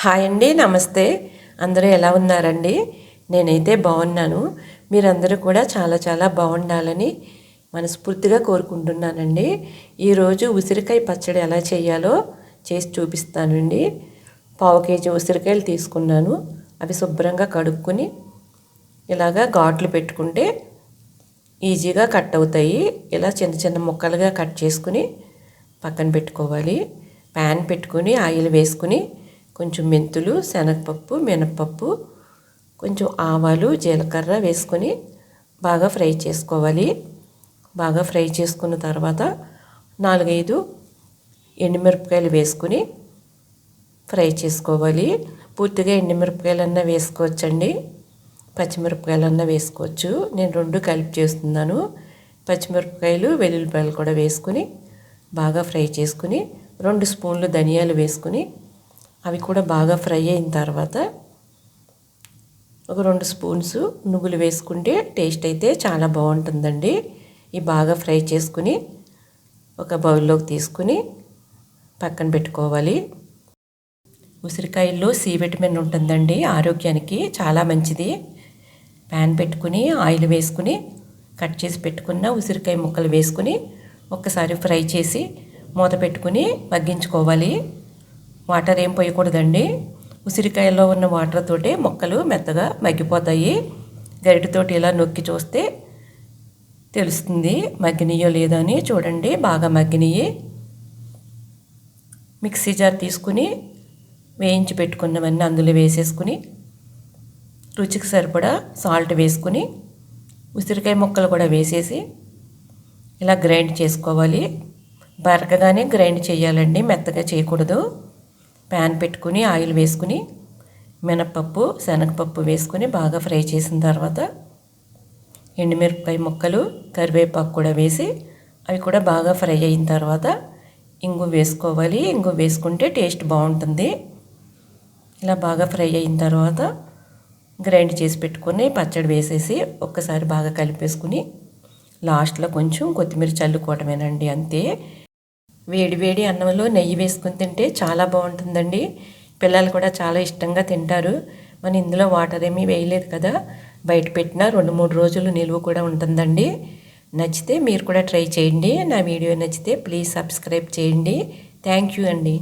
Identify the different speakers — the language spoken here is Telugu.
Speaker 1: హాయ్ అండి నమస్తే. అందరూ ఎలా ఉన్నారండి? నేనైతే బాగున్నాను. మీరందరూ కూడా చాలా చాలా బాగుండాలని మనస్ఫూర్తిగా కోరుకుంటున్నానండి. ఈరోజు ఉసిరికాయ పచ్చడి ఎలా చేయాలో చేసి చూపిస్తానండి. పావు కేజీ ఉసిరికాయలు తీసుకున్నాను. అవి శుభ్రంగా కడుక్కొని ఇలాగా ఘాట్లు పెట్టుకుంటే ఈజీగా కట్ అవుతాయి. ఇలా చిన్న చిన్న ముక్కలుగా కట్ చేసుకుని పక్కన పెట్టుకోవాలి. ప్యాన్ పెట్టుకుని ఆయిల్ వేసుకుని కొంచెం మెంతులు శనగపప్పు మినప్పప్పు కొంచెం ఆవాలు జీలకర్ర వేసుకొని బాగా ఫ్రై చేసుకోవాలి. బాగా ఫ్రై చేసుకున్న తర్వాత నాలుగైదు ఎండుమిరపకాయలు వేసుకుని ఫ్రై చేసుకోవాలి. పూర్తిగా ఎండుమిరపకాయలన్నా వేసుకోవచ్చండి. పచ్చిమిరపకాయలన్నా వేసుకోవచ్చు. నేను రెండు కలిపి చేస్తున్నాను. పచ్చిమిరపకాయలు వెల్లుల్లిపాయలు కూడా వేసుకుని బాగా ఫ్రై చేసుకుని రెండు స్పూన్లు ధనియాలు వేసుకుని అవి కూడా బాగా ఫ్రై అయిన తర్వాత ఒక రెండు స్పూన్స్ నువ్వులు వేసుకుంటే టేస్ట్ అయితే చాలా బాగుంటుందండి. ఇవి బాగా ఫ్రై చేసుకుని ఒక బౌల్లోకి తీసుకుని పక్కన పెట్టుకోవాలి. ఉసిరికాయల్లో సి విటమిన్ ఉంటుందండి ఆరోగ్యానికి చాలా మంచిది. ప్యాన్ పెట్టుకుని ఆయిల్ వేసుకుని కట్ చేసి పెట్టుకున్న ఉసిరికాయ ముక్కలు వేసుకుని ఒక్కసారి ఫ్రై చేసి మూత పెట్టుకుని మగ్గించుకోవాలి. వాటర్ ఏం పోయకూడదండి. ఉసిరికాయలో ఉన్న వాటర్ తోటి మొక్కలు మెత్తగా మగ్గిపోతాయి. గరిటతోటి ఇలా నొక్కి చూస్తే తెలుస్తుంది మగ్గినయో లేదో అని. చూడండి బాగా మగ్గినయి. మిక్సీ జార్ తీసుకుని వేయించి పెట్టుకున్నవన్నీ అందులో వేసేసుకుని రుచికి సరిపడా సాల్ట్ వేసుకుని ఉసిరికాయ ముక్కలు కూడా వేసేసి ఇలా గ్రైండ్ చేసుకోవాలి. బరకగానే గ్రైండ్ చేయాలండి మెత్తగా చేయకూడదు. ప్యాన్ పెట్టుకుని ఆయిల్ వేసుకుని మినపప్పు శనగపప్పు వేసుకుని బాగా ఫ్రై చేసిన తర్వాత ఎండుమిరపకాయ ముక్కలు కరివేపాకు కూడా వేసి అవి కూడా బాగా ఫ్రై అయిన తర్వాత ఇంగు వేసుకోవాలి. ఇంగు వేసుకుంటే టేస్ట్ బాగుంటుంది. ఇలా బాగా ఫ్రై అయిన తర్వాత గ్రైండ్ చేసి పెట్టుకొని పచ్చడి వేసేసి ఒక్కసారి బాగా కలిపేసుకుని లాస్ట్లో కొంచెం కొత్తిమీర చల్లుకోవటమేనండి అంతే. వేడి వేడి అన్నంలో నెయ్యి వేసుకుని తింటే చాలా బాగుంటుందండి. పిల్లలు కూడా చాలా ఇష్టంగా తింటారు. మన ఇందులో వాటర్ ఏమీ వేయలేదు కదా. బయట పెట్టిన రెండు మూడు రోజులు నిలువ కూడా ఉంటుందండి. నచ్చితే మీరు కూడా ట్రై చేయండి. నా వీడియో నచ్చితే ప్లీజ్ సబ్స్క్రైబ్ చేయండి. థ్యాంక్ యూ అండి.